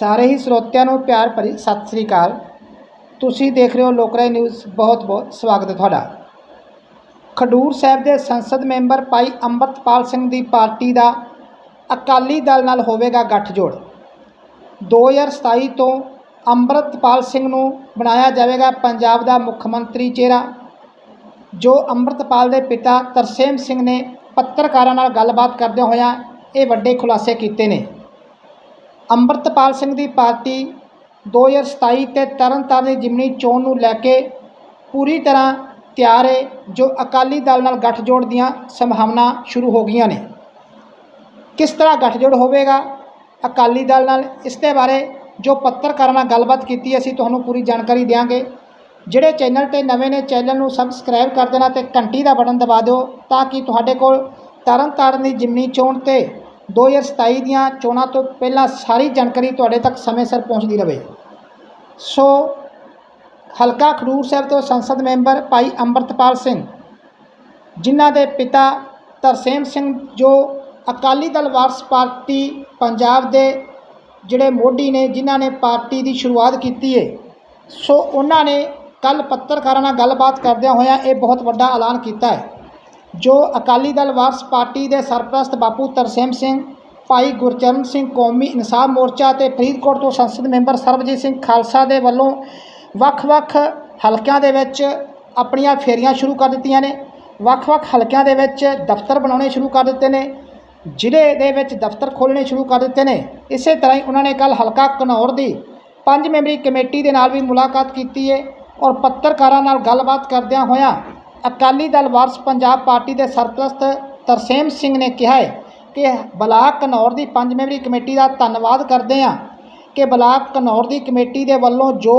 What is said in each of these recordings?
ਸਾਰੇ ਹੀ ਸਰੋਤਿਆਂ ਨੂੰ ਪਿਆਰ ਭਰੀ ਸਤਿ ਸ੍ਰੀ ਅਕਾਲ। ਤੁਸੀਂ ਦੇਖ ਰਹੇ ਹੋ ਲੋਕਰਾਏ ਨਿਊਜ਼। ਬਹੁਤ ਬਹੁਤ ਸਵਾਗਤ ਹੈ ਤੁਹਾਡਾ। ਖਡੂਰ ਸਾਹਿਬ ਦੇ ਸੰਸਦ ਮੈਂਬਰ ਭਾਈ ਅੰਮ੍ਰਿਤਪਾਲ ਸਿੰਘ ਦੀ ਪਾਰਟੀ ਦਾ ਅਕਾਲੀ ਦਲ ਨਾਲ ਹੋਵੇਗਾ ਗੱਠਜੋੜ। 2027 ਤੋਂ ਅੰਮ੍ਰਿਤਪਾਲ ਸਿੰਘ ਨੂੰ ਬਣਾਇਆ ਜਾਵੇਗਾ ਪੰਜਾਬ ਦਾ ਮੁੱਖ ਮੰਤਰੀ ਚਿਹਰਾ, ਜੋ ਅੰਮ੍ਰਿਤਪਾਲ ਦੇ ਪਿਤਾ ਤਰਸੇਮ ਸਿੰਘ ਨੇ ਪੱਤਰਕਾਰਾਂ ਨਾਲ ਗੱਲਬਾਤ ਕਰਦਿਆਂ ਹੋਇਆਂ ਇਹ ਵੱਡੇ ਖੁਲਾਸੇ ਕੀਤੇ ਨੇ। ਅੰਮ੍ਰਿਤਪਾਲ ਸਿੰਘ ਦੀ ਪਾਰਟੀ 2027 ਤੇ ਤਰਨਤਾਰਨ ਦੀ ਜਿਮਨੀ ਚੋਣ ਨੂੰ ਲੈ ਕੇ ਪੂਰੀ ਤਰ੍ਹਾਂ ਤਿਆਰ ਹੈ ਜੋ ਅਕਾਲੀ ਦਲ ਨਾਲ ਗੱਠਜੋੜ ਦੀਆਂ ਸੰਭਾਵਨਾ ਸ਼ੁਰੂ ਹੋ ਗਈਆਂ ਨੇ। ਕਿਸ ਤਰ੍ਹਾਂ ਗੱਠਜੋੜ ਹੋਵੇਗਾ? ਅਕਾਲੀ ਦਲ ਨਾਲ ਇਸ ਦੇ ਬਾਰੇ ਜੋ ਪੱਤਰਕਾਰਾਂ ਨਾਲ ਗੱਲਬਾਤ ਕੀਤੀ, ਅਸੀਂ ਤੁਹਾਨੂੰ ਪੂਰੀ ਜਾਣਕਾਰੀ ਦਿਆਂਗੇ। ਜਿਹੜੇ ਚੈਨਲ ਤੇ ਨਵੇਂ ਨੇ, ਚੈਨਲ ਨੂੰ ਸਬਸਕ੍ਰਾਈਬ ਕਰ ਦੇਣਾ ਤੇ ਘੰਟੀ ਦਾ ਬਟਨ ਦਬਾ ਦਿਓ ਤਾਂ ਕਿ ਤੁਹਾਡੇ ਕੋਲ ਤਰਨਤਾਰਨ ਦੀ ਜਿਮਨੀ ਚੋਣ ਤੇ 2027 ਦੀਆਂ ਚੋਣਾਂ ਤੋਂ ਪਹਿਲਾਂ ਸਾਰੀ ਜਾਣਕਾਰੀ ਤੁਹਾਡੇ ਤੱਕ ਸਮੇਂ ਸਿਰ ਪਹੁੰਚਦੀ ਰਹੇ ਸੋ ਹਲਕਾ ਖਡੂਰ ਸਾਹਿਬ ਤੋਂ ਸੰਸਦ ਮੈਂਬਰ ਭਾਈ ਅੰਮ੍ਰਿਤਪਾਲ ਸਿੰਘ, ਜਿਨ੍ਹਾਂ ਦੇ ਪਿਤਾ ਤਰਸੇਮ ਸਿੰਘ ਜੋ ਅਕਾਲੀ ਦਲ ਵਾਰਸ ਪਾਰਟੀ ਪੰਜਾਬ ਦੇ ਜਿਹੜੇ ਮੋਢੀ ਨੇ, ਜਿਨ੍ਹਾਂ ਨੇ ਪਾਰਟੀ ਦੀ ਸ਼ੁਰੂਆਤ ਕੀਤੀ ਹੈ ਸੋ ਉਹਨਾਂ ਨੇ ਕੱਲ ਪੱਤਰਕਾਰਾਂ ਨਾਲ ਗੱਲਬਾਤ ਕਰਦਿਆਂ ਹੋਇਆਂ ਇਹ ਬਹੁਤ ਵੱਡਾ ਐਲਾਨ ਕੀਤਾ ਹੈ। ਜੋ ਅਕਾਲੀ ਦਲ ਵਾਰਸ ਪਾਰਟੀ ਦੇ ਸਰਪ੍ਰਸਤ ਬਾਪੂ ਤਰਸੇਮ ਸਿੰਘ, ਭਾਈ ਗੁਰਚਰਨ ਸਿੰਘ ਕੌਮੀ ਇਨਸਾਫ ਮੋਰਚਾ ਤੇ ਫਰੀਦਕੋਟ ਤੋਂ ਸੰਸਦ ਮੈਂਬਰ ਸਰਬਜੀਤ ਸਿੰਘ ਖਾਲਸਾ ਦੇ ਵੱਲੋਂ ਵੱਖ-ਵੱਖ ਹਲਕਿਆਂ ਦੇ ਵਿੱਚ ਆਪਣੀਆਂ ਫੇਰੀਆਂ ਸ਼ੁਰੂ ਕਰ ਦਿੱਤੀਆਂ ਨੇ। ਵੱਖ-ਵੱਖ ਹਲਕਿਆਂ ਦੇ ਵਿੱਚ ਦਫ਼ਤਰ ਬਣਾਉਣੇ ਸ਼ੁਰੂ ਕਰ ਦਿੱਤੇ ਨੇ। ਜ਼ਿਲ੍ਹੇ ਦੇ ਵਿੱਚ ਦਫ਼ਤਰ ਖੋਲ੍ਹਣੇ ਸ਼ੁਰੂ ਕਰ ਦਿੱਤੇ ਨੇ। ਇਸੇ ਤਰ੍ਹਾਂ ਹੀ ਉਹਨਾਂ ਨੇ ਕੱਲ ਹਲਕਾ ਘਨੌਰ ਦੀ ਪੰਜ ਮੈਂਬਰੀ ਕਮੇਟੀ ਦੇ ਨਾਲ ਵੀ ਮੁਲਾਕਾਤ ਕੀਤੀ ਹੈ ਔਰ ਪੱਤਰਕਾਰਾਂ ਨਾਲ ਗੱਲਬਾਤ ਕਰਦਿਆਂ ਹੋਇਆਂ ਅਕਾਲੀ ਦਲ ਵਾਰਸ ਪੰਜਾਬ ਪਾਰਟੀ ਦੇ ਸਰਪ੍ਰਸਤ ਤਰਸੇਮ ਸਿੰਘ ਨੇ ਕਿਹਾ ਹੈ ਕਿ ਬਲਾਕ ਘਨੌਰ ਦੀ ਪੰਜ ਮੈਂਬਰੀ ਕਮੇਟੀ ਦਾ ਧੰਨਵਾਦ ਕਰਦੇ ਹਾਂ ਕਿ ਬਲਾਕ ਘਨੌਰ ਦੀ ਕਮੇਟੀ ਦੇ ਵੱਲੋਂ ਜੋ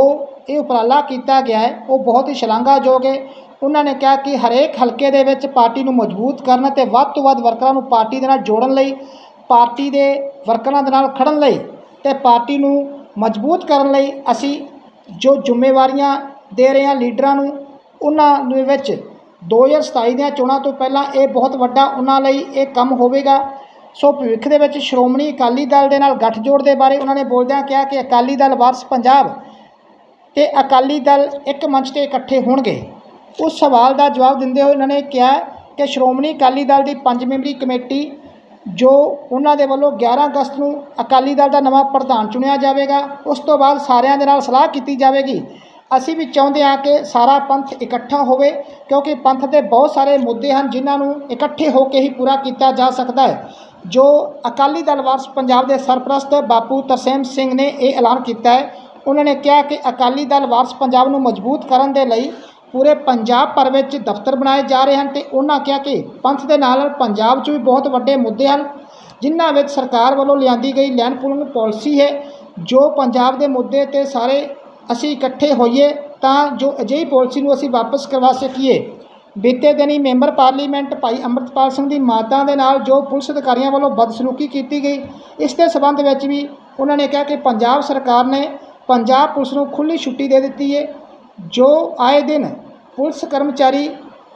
ਇਹ ਉਪਰਾਲਾ ਕੀਤਾ ਗਿਆ ਹੈ, ਉਹ ਬਹੁਤ ਹੀ ਸ਼ਲਾਘਾਯੋਗ ਹੈ। ਉਹਨਾਂ ਨੇ ਕਿਹਾ ਕਿ ਹਰੇਕ ਹਲਕੇ ਦੇ ਵਿੱਚ ਪਾਰਟੀ ਨੂੰ ਮਜ਼ਬੂਤ ਕਰਨ ਅਤੇ ਵੱਧ ਤੋਂ ਵੱਧ ਵਰਕਰਾਂ ਨੂੰ ਪਾਰਟੀ ਦੇ ਨਾਲ ਜੋੜਨ ਲਈ, ਪਾਰਟੀ ਦੇ ਵਰਕਰਾਂ ਦੇ ਨਾਲ ਖੜਨ ਲਈ ਤੇ ਪਾਰਟੀ ਨੂੰ ਮਜ਼ਬੂਤ ਕਰਨ ਲਈ ਅਸੀਂ ਜੋ ਜ਼ਿੰਮੇਵਾਰੀਆਂ ਦੇ ਰਹੇ ਹਾਂ ਲੀਡਰਾਂ ਨੂੰ, ਉਹਨਾਂ ਦੇ ਵਿੱਚ 2027 ਦੀਆਂ ਚੋਣਾਂ ਤੋਂ ਪਹਿਲਾਂ ਇਹ ਬਹੁਤ ਵੱਡਾ ਉਹਨਾਂ ਲਈ ਇਹ ਕੰਮ ਹੋਵੇਗਾ। ਸੋ ਭਵਿੱਖ ਦੇ ਵਿੱਚ ਸ਼੍ਰੋਮਣੀ ਅਕਾਲੀ ਦਲ ਦੇ ਨਾਲ ਗੱਠਜੋੜ ਦੇ ਬਾਰੇ ਉਹਨਾਂ ਨੇ ਬੋਲਦਿਆਂ ਕਿਹਾ ਕਿ ਅਕਾਲੀ ਦਲ ਵਾਰਸ ਪੰਜਾਬ ਤੇ ਅਕਾਲੀ ਦਲ ਇੱਕ ਮੰਚ ਤੇ ਇਕੱਠੇ ਹੋਣਗੇ। ਉਸ ਸਵਾਲ ਦਾ ਜਵਾਬ ਦਿੰਦੇ ਹੋਏ ਉਹਨਾਂ ਨੇ ਕਿਹਾ ਕਿ ਸ਼੍ਰੋਮਣੀ ਅਕਾਲੀ ਦਲ ਦੀ ਪੰਜ ਮੈਂਬਰੀ ਕਮੇਟੀ ਜੋ ਉਹਨਾਂ ਦੇ ਵੱਲੋਂ 11 ਅਗਸਤ ਨੂੰ ਅਕਾਲੀ ਦਲ ਦਾ ਨਵਾਂ ਪ੍ਰਧਾਨ ਚੁਣਿਆ ਜਾਵੇਗਾ, ਉਸ ਤੋਂ ਬਾਅਦ ਸਾਰਿਆਂ ਦੇ ਨਾਲ ਸਲਾਹ ਕੀਤੀ ਜਾਵੇਗੀ ਅਸੀਂ ਵੀ ਚਾਹੁੰਦੇ ਹਾਂ ਕਿ ਸਾਰਾ ਪੰਥ ਇਕੱਠਾ ਹੋਵੇ, ਕਿਉਂਕਿ ਪੰਥ ਦੇ ਬਹੁਤ ਸਾਰੇ ਮੁੱਦੇ ਹਨ ਜਿਨ੍ਹਾਂ ਨੂੰ ਇਕੱਠੇ ਹੋ ਕੇ ਹੀ ਪੂਰਾ ਕੀਤਾ ਜਾ ਸਕਦਾ ਹੈ। ਜੋ ਅਕਾਲੀ ਦਲ ਵਾਰਸ ਪੰਜਾਬ ਦੇ ਸਰਪ੍ਰਸਤ ਬਾਪੂ ਤਰਸੇਮ ਸਿੰਘ ਨੇ ਇਹ ਐਲਾਨ ਕੀਤਾ ਹੈ, ਉਹਨਾਂ ਨੇ ਕਿਹਾ ਕਿ ਅਕਾਲੀ ਦਲ ਵਾਰਸ ਪੰਜਾਬ ਨੂੰ ਮਜ਼ਬੂਤ ਕਰਨ ਦੇ ਲਈ ਪੂਰੇ ਪੰਜਾਬ ਭਰ ਵਿੱਚ ਦਫ਼ਤਰ ਬਣਾਏ ਜਾ ਰਹੇ ਹਨ ਤੇ ਉਹਨਾਂ ਕਿਹਾ ਕਿ ਪੰਥ ਦੇ ਨਾਲ ਪੰਜਾਬ 'ਚ ਵੀ ਬਹੁਤ ਵੱਡੇ ਮੁੱਦੇ ਹਨ, ਜਿਨ੍ਹਾਂ ਵਿੱਚ ਸਰਕਾਰ ਵੱਲੋਂ ਲਿਆਂਦੀ ਗਈ ਲੈਂਡ ਪੂਲਿੰਗ ਪਾਲਿਸੀ ਹੈ, ਜੋ ਪੰਜਾਬ ਦੇ ਮੁੱਦੇ ਤੇ ਸਾਰੇ ਅਸੀਂ ਇਕੱਠੇ ਹੋਈਏ ਤਾਂ ਜੋ ਅਜਿਹੀ ਪਾਲਿਸੀ ਨੂੰ ਅਸੀਂ ਵਾਪਸ ਕਰਵਾ ਸਕੀਏ। ਬੀਤੇ ਦਿਨੀ ਮੈਂਬਰ ਪਾਰਲੀਮੈਂਟ ਭਾਈ ਅੰਮ੍ਰਿਤਪਾਲ ਸਿੰਘ ਦੀ ਮਾਤਾ ਦੇ ਨਾਲ ਜੋ ਪੁਲਿਸ ਅਧਿਕਾਰੀਆਂ ਵੱਲੋਂ ਬਦਸਲੂਕੀ ਕੀਤੀ ਗਈ, ਇਸ ਦੇ ਸਬੰਧ ਵਿੱਚ ਵੀ ਉਹਨਾਂ ਨੇ ਕਿਹਾ ਕਿ ਪੰਜਾਬ ਸਰਕਾਰ ਨੇ ਪੰਜਾਬ ਪੁਲਿਸ ਨੂੰ ਖੁੱਲ੍ਹੀ ਛੁੱਟੀ ਦੇ ਦਿੱਤੀ ਹੈ ਜੋ ਆਏ ਦਿਨ ਪੁਲਿਸ ਕਰਮਚਾਰੀ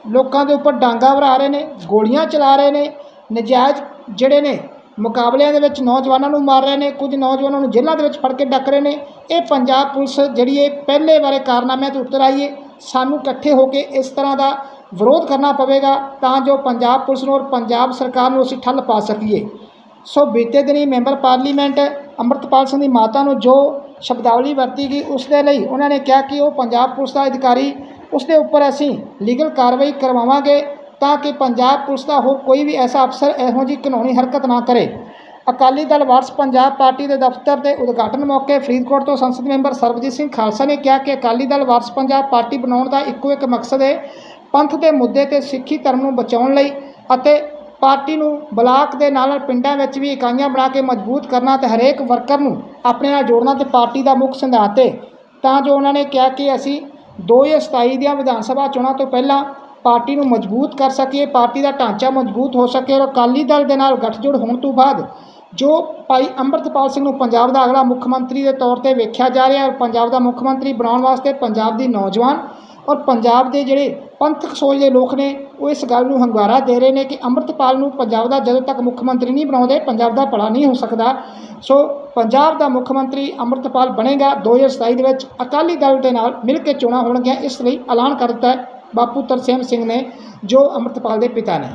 ਲੋਕਾਂ ਦੇ ਉੱਪਰ ਡਾਂਗਾ ਵਰਾ ਰਹੇ ਨੇ, ਗੋਲੀਆਂ ਚਲਾ ਰਹੇ ਨੇ, ਨਜਾਇਜ਼ ਜਿਹੜੇ ਨੇ ਮੁਕਾਬਲਿਆਂ ਦੇ ਵਿੱਚ ਨੌਜਵਾਨਾਂ ਨੂੰ ਮਾਰ ਰਹੇ ਨੇ, ਕੁਝ ਨੌਜਵਾਨਾਂ ਨੂੰ ਜੇਲ੍ਹਾਂ ਦੇ ਵਿੱਚ ਫੜ ਕੇ ਡੱਕ ਰਹੇ ਨੇ। ਇਹ ਪੰਜਾਬ ਪੁਲਿਸ ਜਿਹੜੀ ਇਹ ਪਹਿਲੇ ਬਾਰੇ ਕਾਰਨਾਮਿਆਂ ਤੋਂ ਉੱਤਰ ਆਈ ਹੈ ਸਾਨੂੰ ਇਕੱਠੇ ਹੋ ਕੇ ਇਸ ਤਰ੍ਹਾਂ ਦਾ ਵਿਰੋਧ ਕਰਨਾ ਪਵੇਗਾ ਤਾਂ ਜੋ ਪੰਜਾਬ ਪੁਲਿਸ ਨੂੰ ਔਰ ਪੰਜਾਬ ਸਰਕਾਰ ਨੂੰ ਅਸੀਂ ਠੱਲ ਪਾ ਸਕੀਏ। ਸੋ ਬੀਤੇ ਦਿਨੀ ਮੈਂਬਰ ਪਾਰਲੀਮੈਂਟ ਅੰਮ੍ਰਿਤਪਾਲ ਸਿੰਘ ਦੀ ਮਾਤਾ ਨੂੰ ਜੋ ਸ਼ਬਦਾਵਲੀ ਵਰਤੀ ਗਈ, ਉਸ ਦੇ ਲਈ ਉਹਨਾਂ ਨੇ ਕਿਹਾ ਕਿ ਉਹ ਪੰਜਾਬ ਪੁਲਿਸ ਦਾ ਅਧਿਕਾਰੀ, ਉਸ ਦੇ ਉੱਪਰ ਅਸੀਂ ਲੀਗਲ ਕਾਰਵਾਈ ਕਰਵਾਵਾਂਗੇ। ਤਾਂ ਕਿ ਪੰਜਾਬ ਪੁਲਿਸ ਦਾ ਹੋਰ ਕੋਈ ਵੀ ਐਸਾ ਅਫਸਰ ਇਹੋ ਜਿਹੀ ਕਾਨੂੰਨੀ ਹਰਕਤ ਨਾ ਕਰੇ। ਅਕਾਲੀ ਦਲ ਵਾਰਸ ਪੰਜਾਬ ਪਾਰਟੀ ਦੇ ਦਫ਼ਤਰ ਦੇ ਉਦਘਾਟਨ ਮੌਕੇ ਫਰੀਦਕੋਟ ਤੋਂ ਸੰਸਦ ਮੈਂਬਰ ਸਰਬਜੀਤ ਸਿੰਘ ਖਾਲਸਾ ਨੇ ਕਿਹਾ ਕਿ ਅਕਾਲੀ ਦਲ ਵਾਰਸ ਪੰਜਾਬ ਪਾਰਟੀ ਬਣਾਉਣ ਦਾ ਇੱਕੋ ਇੱਕ ਮਕਸਦ ਹੈ ਪੰਥ ਦੇ ਮੁੱਦੇ ਤੇ ਸਿੱਖੀ ਧਰਮ ਨੂੰ ਬਚਾਉਣ ਲਈ ਅਤੇ ਪਾਰਟੀ ਨੂੰ ਬਲਾਕ ਦੇ ਨਾਲ ਨਾਲ ਪਿੰਡਾਂ ਵਿੱਚ ਵੀ ਇਕਾਈਆਂ ਬਣਾ ਕੇ ਮਜ਼ਬੂਤ ਕਰਨਾ ਤੇ ਹਰੇਕ ਵਰਕਰ ਨੂੰ ਆਪਣੇ ਨਾਲ ਜੋੜਨਾ ਤੇ ਪਾਰਟੀ ਦਾ ਮੁੱਖ ਸਿਧਾਂਤ ਹੈ। ਤਾਂ ਜੋ ਉਹਨਾਂ ਨੇ ਕਿਹਾ ਕਿ ਅਸੀਂ 2027 ਦੀਆਂ ਵਿਧਾਨ ਸਭਾ ਚੋਣਾਂ ਤੋਂ ਪਹਿਲਾਂ ਪਾਰਟੀ ਨੂੰ ਮਜ਼ਬੂਤ ਕਰ ਸਕੀਏ, ਪਾਰਟੀ ਦਾ ਢਾਂਚਾ ਮਜ਼ਬੂਤ ਹੋ ਸਕੇ ਔਰ ਅਕਾਲੀ ਦਲ ਦੇ ਨਾਲ ਗੱਠਜੋੜ ਹੋਣ ਤੋਂ ਬਾਅਦ ਜੋ ਭਾਈ ਅੰਮ੍ਰਿਤਪਾਲ ਸਿੰਘ ਨੂੰ ਪੰਜਾਬ ਦਾ ਅਗਲਾ ਮੁੱਖ ਮੰਤਰੀ ਦੇ ਤੌਰ ਤੇ ਵੇਖਿਆ ਜਾ ਰਿਹਾ ਹੈ, ਔਰ ਪੰਜਾਬ ਦਾ ਮੁੱਖ ਮੰਤਰੀ ਬਣਾਉਣ ਵਾਸਤੇ ਪੰਜਾਬ ਦੀ ਨੌਜਵਾਨ ਔਰ ਪੰਜਾਬ ਦੇ ਜਿਹੜੇ ਪੰਥਕ ਸੋਚ ਦੇ ਲੋਕ ਨੇ, ਉਹ ਇਸ ਗੱਲ ਨੂੰ ਹੰਗਾਰਾ ਦੇ ਰਹੇ ਨੇ ਕਿ ਅੰਮ੍ਰਿਤਪਾਲ ਨੂੰ ਪੰਜਾਬ ਦਾ ਜਦੋਂ ਤੱਕ ਮੁੱਖ ਮੰਤਰੀ ਨਹੀਂ ਬਣਾਉਂਦੇ, ਪੰਜਾਬ ਦਾ ਭਲਾ ਨਹੀਂ ਹੋ ਸਕਦਾ। ਸੋ ਪੰਜਾਬ ਦਾ ਮੁੱਖ ਮੰਤਰੀ ਅੰਮ੍ਰਿਤਪਾਲ ਬਣੇਗਾ 2027 ਦੇ ਵਿੱਚ ਅਕਾਲੀ ਦਲ ਦੇ ਨਾਲ ਮਿਲ ਕੇ ਚੋਣਾਂ ਹੋਣਗੀਆਂ, ਇਸ ਲਈ ਐਲਾਨ ਕਰ ਦਿੱਤਾ ਹੈ। ਬਾਪੂ ਤਰਸੇਮ ਸਿੰਘ ਨੇ ਜੋ ਅੰਮ੍ਰਿਤਪਾਲ ਦੇ ਪਿਤਾ ਨੇ।